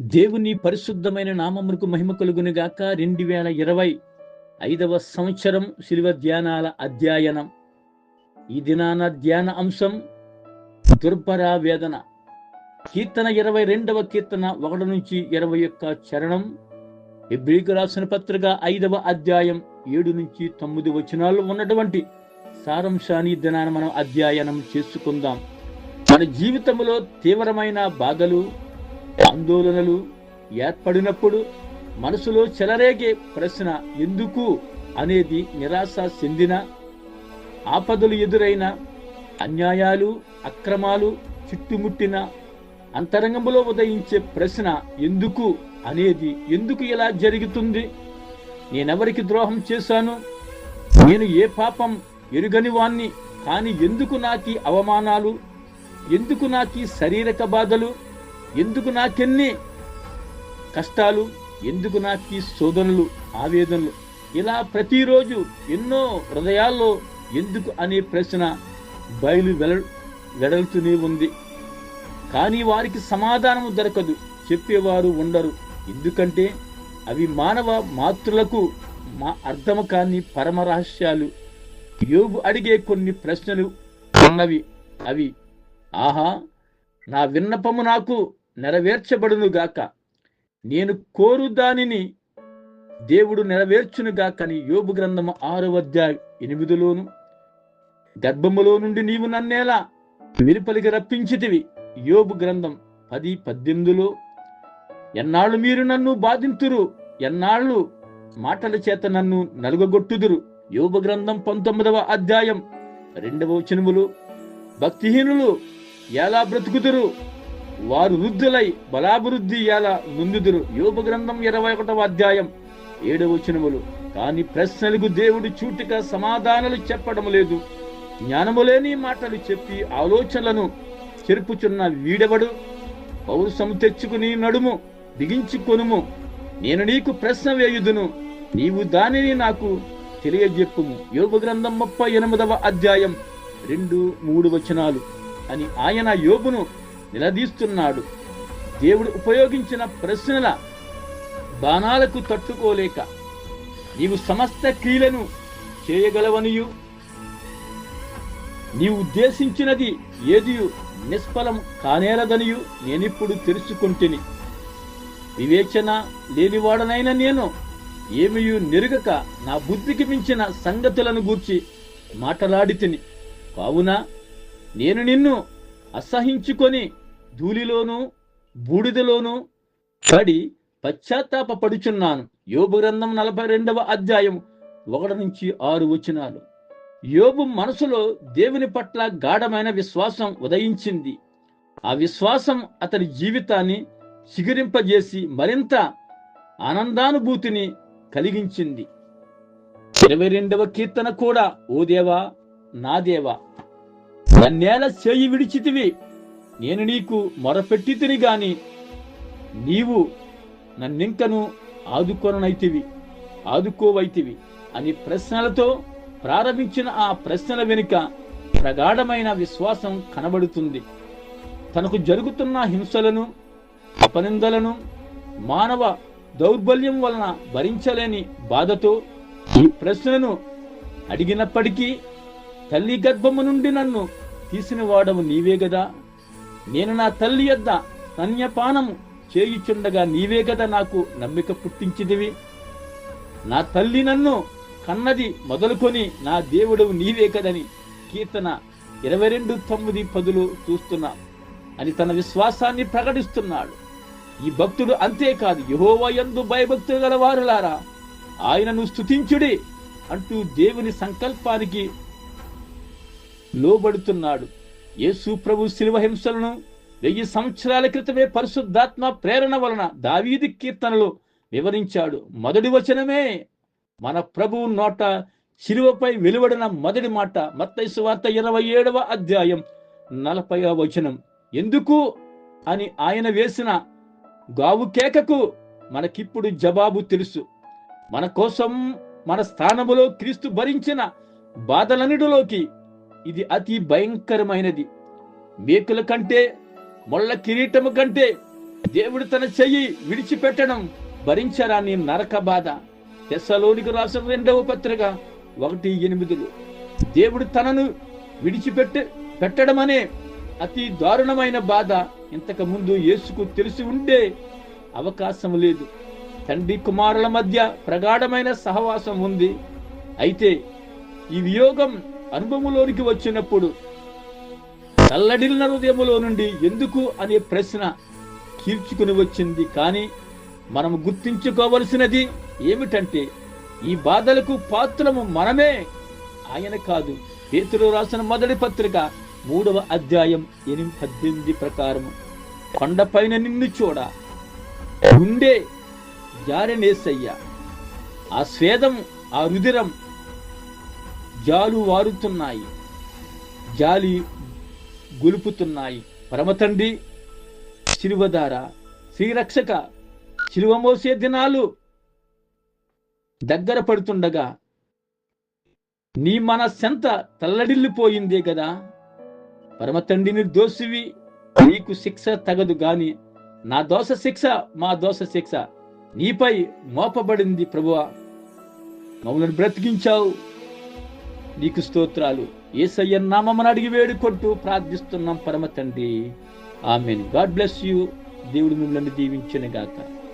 దేవుని పరిశుద్ధమైన నామమునకు మహిమ కలుగునుగాక రెండు వేల ఇరవై ఐదవ సంవత్సరం శిలువ ధ్యానాల అధ్యయనం. ఈ దినాన ధ్యాన అంశం దుర్భర వేదన. కీర్తన ఇరవై రెండవ కీర్తన ఒకటి నుంచి ఇరవై యొక్క చరణం. ఎబ్రికు రాసిన పత్రిక ఐదవ అధ్యాయం ఏడు నుంచి తొమ్మిది వచనాలు ఉన్నటువంటి సారాంశాన్ని ఈ దినాన మనం అధ్యయనం చేసుకుందాం. మన జీవితంలో తీవ్రమైన బాధలు ఆందోళనలు ఏర్పడినప్పుడు మనసులో చెలరేగే ప్రశ్న ఎందుకు అనేది నిరాశ చెందిన ఆపదలు ఎదురైన అన్యాయాలు అక్రమాలు చుట్టుముట్టిన అంతరంగంలో ఉదయించే ప్రశ్న ఎందుకు అనేది ఎందుకు ఇలా జరుగుతుంది? నేనెవరికి ద్రోహం చేశాను? నేను ఏ పాపం ఎరుగని వాణ్ణి? కానీ ఎందుకు నాకి అవమానాలు? ఎందుకు నాకి శారీరక బాధలు? ఎందుకు నాకెన్ని కష్టాలు ఎందుకు నాకి శోధనలు ఆవేదనలు? ఇలా ప్రతిరోజు ఎన్నో హృదయాల్లో ఎందుకు అనే ప్రశ్న బయలు వెల వెడలుతూనే ఉంది. కానీ వారికి సమాధానం దొరకదు. చెప్పేవారు ఉండరు. ఎందుకంటే అవి మానవ మాతృలకు మా అర్థము కాని పరమ రహస్యాలు. యోగు అడిగే కొన్ని ప్రశ్నలు ఉన్నవి. అవి ఆహా నా విన్నపము నాకు నెరవేర్చబడును గాక. నేను కోరు దానిని దేవుడు నెరవేర్చును గాకని యోబు గ్రంథము ఆరో అధ్యాయం ఎనిమిదిలోను గర్భములో నుండి నీవు నన్నేలా విరిపలికి రప్పించితివి. యోబు గ్రంథం పది పద్దెనిమిదిలో ఎన్నాళ్ళు మీరు నన్ను బాధింతురు ఎన్నాళ్ళు మాటల చేత నన్ను నలుగగొట్టుదురు. యోబు గ్రంథం పంతొమ్మిదవ అధ్యాయం రెండవ వచనములు భక్తిహీనులు ఎలా బ్రతుకుతురు? వారు వృద్ధులై బలాభివృద్ధి ఎలా ముందుదురు యోగ గ్రంథం ఇరవై ఒకటవ అధ్యాయం ఏడవ వచనములు. కాని ప్రశ్నలకు దేవుడు చూటిగా సమాధానాలు చెప్పడం లేదు. జ్ఞానము లేని మాటలు చెప్పి ఆలోచనలను చెరుపుచున్న వీడెవడు? పౌరుషము తెచ్చుకుని నడుము బిగించుకొనుము నేను నీకు ప్రశ్న వేయుదును. నీవు దానిని నాకు తెలియజెప్పుము. యోగ గ్రంథం ముప్పై ఎనిమిదవ అధ్యాయం రెండు మూడు వచనాలు. అని ఆయన యోగును నిలదీస్తున్నాడు. దేవుడు ఉపయోగించిన ప్రశ్నల బాణాలకు తట్టుకోలేక నీవు సమస్త క్రియలను చేయగలవనియు. నీవు ఉద్దేశించినది ఏది నిష్ఫలం కానేలదనియు నేనిప్పుడు తెలుసుకుంటుని. వివేచన లేనివాడనైన నేను ఏమియు నెరుగక నా బుద్ధికి మించిన సంగతులను గూర్చి మాట్లాడితిని. కావున నేను నిన్ను అసహించుకొని ధూళిలోనూ బూడిదలోనూ పడి పశ్చాత్తాపడుచున్నాను యోబు గ్రంథం నలభై రెండవ అధ్యాయం ఒకటి నుంచి ఆరు వచనాలు. యోబు మనసులో దేవుని పట్ల గాఢమైన విశ్వాసం ఉదయించింది. ఆ విశ్వాసం అతని జీవితాన్ని చిగురింపజేసి మరింత ఆనందానుభూతిని కలిగించింది. ఇరవై రెండవ కీర్తన కూడా ఓ దేవా నా దేవా నన్నేల చేయి విడిచితివి. నేను నీకు మొరపెట్టితిని గాని నీవు నన్నింకను ఆదుకొననైతివి ఆదుకోవైతివి అని ప్రశ్నలతో ప్రారంభించిన ఆ ప్రశ్నల వెనుక ప్రగాఢమైన విశ్వాసం కనబడుతుంది. తనకు జరుగుతున్న హింసలను అపనిందలను మానవ దౌర్బల్యం వలన భరించలేని బాధతో ఈ ప్రశ్నను అడిగినప్పటికీ తల్లి గర్భము నుండి నన్ను తీసిన వాడవు నీవే గదా. నేను నా తల్లి యొద్ద స్తన్యపానము చేయుచుండగా నీవే గదా నాకు నమ్మిక పుట్టించిదివి నా తల్లి నన్ను కన్నది మొదలుకొని నా దేవుడు నీవే కదని కీర్తన ఇరవై రెండు తొమ్మిది పదులు చూస్తున్నా అని తన విశ్వాసాన్ని ప్రకటిస్తున్నాడు. ఈ భక్తుడు అంతేకాదు యహోవయందు భయభక్తులు గల వారులారా. ఆయనను స్తుతించుడి అంటూ దేవుని సంకల్పానికి లోబడుతున్నాడు. యేసు ప్రభు శిలువ హింసలను వెయ్యి సంవత్సరాల క్రితమే పరిశుద్ధాత్మ ప్రేరణ వలన దావీది కీర్తనలో వివరించాడు. మొదటి వచనమే మన ప్రభు నోట శిలువపై వెలువడిన మొదటి మాట. మత్తైసు వార్త ఇరవై ఏడవ అధ్యాయం నలభై వచనం. ఎందుకు అని ఆయన వేసిన గావు కేకకు మనకిప్పుడు జవాబు తెలుసు. మన కోసం మన స్థానములో క్రీస్తు భరించిన బాధలన్నిటిలోకి ఇది అతి భయంకరమైనది. మేకుల కంటే మొళ్ళ కిరీటము కంటే దేవుడు తన చెయ్యి విడిచిపెట్టడం భరించరాని నరక బాధ? తెస్సలోనికి రాసిన రెండవ పత్రిక ఒకటి ఎనిమిదిలో దేవుడు తనను విడిచిపెట్ట పెట్టడం అనే అతి దారుణమైన బాధ ఇంతకు ముందు యేసుకు తెలిసి ఉండే అవకాశం లేదు. తండ్రి కుమారుల మధ్య ప్రగాఢమైన సహవాసం ఉంది. అయితే ఈ వియోగం అనుభవంలోనికి వచ్చినప్పుడు చల్లడిల్లిన హృదయములో నుండి ఎందుకు అనే ప్రశ్న కీర్చుకుని వచ్చింది. కానీ మనం గుర్తించుకోవలసినది ఏమిటంటే ఈ బాధలకు పాత్రము మనమే ఆయన కాదు. పేతురు రాసిన మొదటి పత్రిక మూడవ అధ్యాయం ఎనిమిది పద్దెనిమిది ప్రకారము. కొండపైన నిన్ను చూడ ఉండే జారనేసయ్య. ఆ స్వేదం ఆ రుదిరం జాలు వారుతున్నాయి. జాలి గొలుపుతున్నాయి. పరమతండ్రి శిలువధార శ్రీరక్షక శిలువ మోసే దినాలు దగ్గర పడుతుండగా నీ మన సెంత తల్లడిల్లిపోయిందే కదా. పరమతండ్రి నిర్దోషివి నీకు శిక్ష తగదు గాని నా దోష శిక్ష మా దోష శిక్ష నీపై మోపబడింది ప్రభువా. మమ్మల్ని బ్రతికించావు. నీకు స్తోత్రాలు. ఏసయ్య నామమ్మను అడిగి వేడుకుంటూ ప్రార్థిస్తున్నాం పరమ తండ్రి. ఆమెను. God bless you. దేవుడు మిమ్మల్ని దీవించను గాక